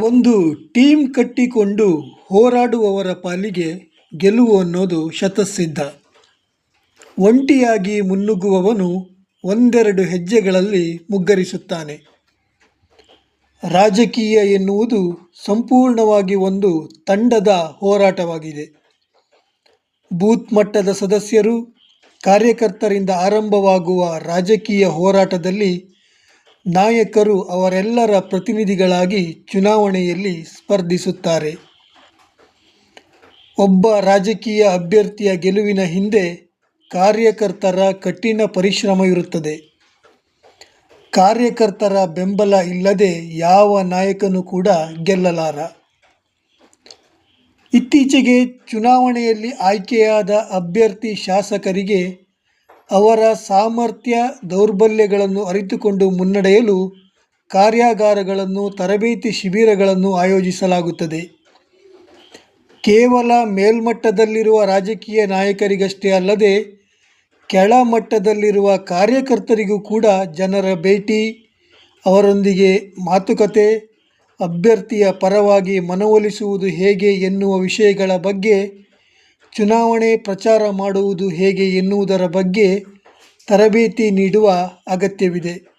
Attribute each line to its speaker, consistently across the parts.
Speaker 1: ಒಂದು ಟೀಮ್ ಕಟ್ಟಿಕೊಂಡು ಹೋರಾಡುವವರ ಪಾಲಿಗೆ ಗೆಲುವು ಅನ್ನೋದು ಶತಸಿದ್ಧ. ಒಂಟಿಯಾಗಿ ಮುನ್ನುಗ್ಗುವವನು ಒಂದೆರಡು ಹೆಜ್ಜೆಗಳಲ್ಲಿ ಮುಗ್ಗರಿಸುತ್ತಾನೆ. ರಾಜಕೀಯ ಎನ್ನುವುದು ಸಂಪೂರ್ಣವಾಗಿ ಒಂದು ತಂಡದ ಹೋರಾಟವಾಗಿದೆ. ಬೂತ್ ಮಟ್ಟದ ಸದಸ್ಯರು, ಕಾರ್ಯಕರ್ತರಿಂದ ಆರಂಭವಾಗುವ ರಾಜಕೀಯ ಹೋರಾಟದಲ್ಲಿ ನಾಯಕರು ಅವರೆಲ್ಲರ ಪ್ರತಿನಿಧಿಗಳಾಗಿ ಚುನಾವಣೆಯಲ್ಲಿ ಸ್ಪರ್ಧಿಸುತ್ತಾರೆ. ಒಬ್ಬ ರಾಜಕೀಯ ಅಭ್ಯರ್ಥಿಯ ಗೆಲುವಿನ ಹಿಂದೆ ಕಾರ್ಯಕರ್ತರ ಕಠಿಣ ಪರಿಶ್ರಮ ಇರುತ್ತದೆ. ಕಾರ್ಯಕರ್ತರ ಬೆಂಬಲ ಇಲ್ಲದೆ ಯಾವ ನಾಯಕನೂ ಕೂಡ ಗೆಲ್ಲಲಾರ. ಇತ್ತೀಚೆಗೆ ಚುನಾವಣೆಯಲ್ಲಿ ಆಯ್ಕೆಯಾದ ಅಭ್ಯರ್ಥಿ ಶಾಸಕರಿಗೆ ಅವರ ಸಾಮರ್ಥ್ಯ ದೌರ್ಬಲ್ಯಗಳನ್ನು ಅರಿತುಕೊಂಡು ಮುನ್ನಡೆಯಲು ಕಾರ್ಯಾಗಾರಗಳನ್ನು, ತರಬೇತಿ ಶಿಬಿರಗಳನ್ನು ಆಯೋಜಿಸಲಾಗುತ್ತದೆ. ಕೇವಲ ಮೇಲ್ಮಟ್ಟದಲ್ಲಿರುವ ರಾಜಕೀಯ ನಾಯಕರಿಗಷ್ಟೇ ಅಲ್ಲದೆ, ಕೆಳಮಟ್ಟದಲ್ಲಿರುವ ಕಾರ್ಯಕರ್ತರಿಗೂ ಕೂಡ ಜನರ ಭೇಟಿ, ಅವರೊಂದಿಗೆ ಮಾತುಕತೆ, ಅಭ್ಯರ್ಥಿಯ ಪರವಾಗಿ ಮನವೊಲಿಸುವುದು ಹೇಗೆ ಎನ್ನುವ ವಿಷಯಗಳ ಬಗ್ಗೆ ಚುನಾವಣೆ ಪ್ರಚಾರ ಮಾಡುವುದು ಹೇಗೆ ಎನ್ನುವುದರ ಬಗ್ಗೆ ತರಬೇತಿ ನೀಡುವ ಅಗತ್ಯವಿದೆ.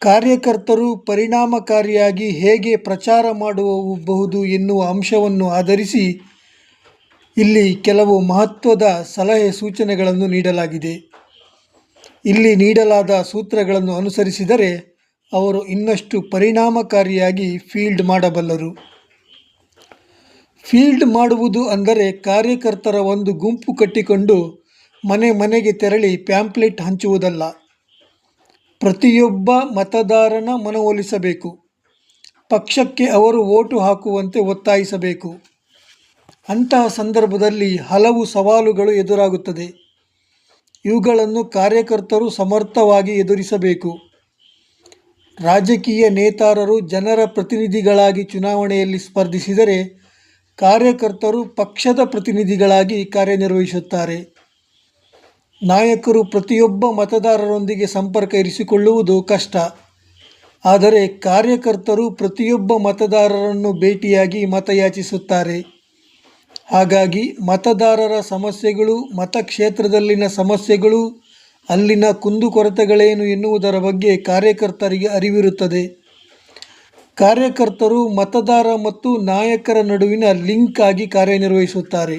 Speaker 1: ಕಾರ್ಯಕರ್ತರು ಪರಿಣಾಮಕಾರಿಯಾಗಿ ಹೇಗೆ ಪ್ರಚಾರ ಮಾಡಬಹುದು ಎನ್ನುವ ಅಂಶವನ್ನು ಆಧರಿಸಿ ಇಲ್ಲಿ ಕೆಲವು ಮಹತ್ವದ ಸಲಹೆ ಸೂಚನೆಗಳನ್ನು ನೀಡಲಾಗಿದೆ. ಇಲ್ಲಿ ನೀಡಲಾದ ಸೂತ್ರಗಳನ್ನು ಅನುಸರಿಸಿದರೆ ಅವರು ಇನ್ನಷ್ಟು ಪರಿಣಾಮಕಾರಿಯಾಗಿ ಫೀಲ್ಡ್ ಮಾಡಬಲ್ಲರು. ಫೀಲ್ಡ್ ಮಾಡುವುದು ಅಂದರೆ ಕಾರ್ಯಕರ್ತರ ಒಂದು ಗುಂಪು ಕಟ್ಟಿಕೊಂಡು ಮನೆ ಮನೆಗೆ ತೆರಳಿ ಪ್ಯಾಂಪ್ಲೆಟ್ ಹಂಚುವುದಲ್ಲ. ಪ್ರತಿಯೊಬ್ಬ ಮತದಾರನ ಮನವೊಲಿಸಬೇಕು. ಪಕ್ಷಕ್ಕೆ ಅವರು ಓಟು ಹಾಕುವಂತೆ ಒತ್ತಾಯಿಸಬೇಕು. ಅಂತಹ ಸಂದರ್ಭದಲ್ಲಿ ಹಲವು ಸವಾಲುಗಳು ಎದುರಾಗುತ್ತದೆ. ಇವುಗಳನ್ನು ಕಾರ್ಯಕರ್ತರು ಸಮರ್ಥವಾಗಿ ಎದುರಿಸಬೇಕು. ರಾಜಕೀಯ ನೇತಾರರು ಜನರ ಪ್ರತಿನಿಧಿಗಳಾಗಿ ಚುನಾವಣೆಯಲ್ಲಿ ಸ್ಪರ್ಧಿಸಿದರೆ ಕಾರ್ಯಕರ್ತರು ಪಕ್ಷದ ಪ್ರತಿನಿಧಿಗಳಾಗಿ ಕಾರ್ಯನಿರ್ವಹಿಸುತ್ತಾರೆ. ನಾಯಕರು ಪ್ರತಿಯೊಬ್ಬ ಮತದಾರರೊಂದಿಗೆ ಸಂಪರ್ಕ ಇರಿಸಿಕೊಳ್ಳುವುದು ಕಷ್ಟ. ಆದರೆ ಕಾರ್ಯಕರ್ತರು ಪ್ರತಿಯೊಬ್ಬ ಮತದಾರರನ್ನು ಭೇಟಿಯಾಗಿ ಮತಯಾಚಿಸುತ್ತಾರೆ. ಹಾಗಾಗಿ ಮತದಾರರ ಸಮಸ್ಯೆಗಳು, ಮತಕ್ಷೇತ್ರದಲ್ಲಿನ ಸಮಸ್ಯೆಗಳು, ಅಲ್ಲಿನ ಕುಂದುಕೊರತೆಗಳೇನು ಎನ್ನುವುದರ ಬಗ್ಗೆ ಕಾರ್ಯಕರ್ತರಿಗೆ ಅರಿವಿರುತ್ತದೆ. ಕಾರ್ಯಕರ್ತರು, ಮತದಾರ ಮತ್ತು ನಾಯಕರ ನಡುವಿನ ಲಿಂಕ್ ಆಗಿ ಕಾರ್ಯನಿರ್ವಹಿಸುತ್ತಾರೆ.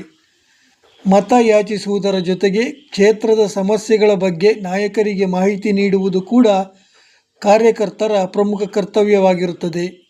Speaker 1: ಮತ ಯಾಚಿಸುವುದರ ಜೊತೆಗೆ ಕ್ಷೇತ್ರದ ಸಮಸ್ಯೆಗಳ ಬಗ್ಗೆ ನಾಯಕರಿಗೆ ಮಾಹಿತಿ ನೀಡುವುದು ಕೂಡ ಕಾರ್ಯಕರ್ತರ ಪ್ರಮುಖ ಕರ್ತವ್ಯವಾಗಿರುತ್ತದೆ.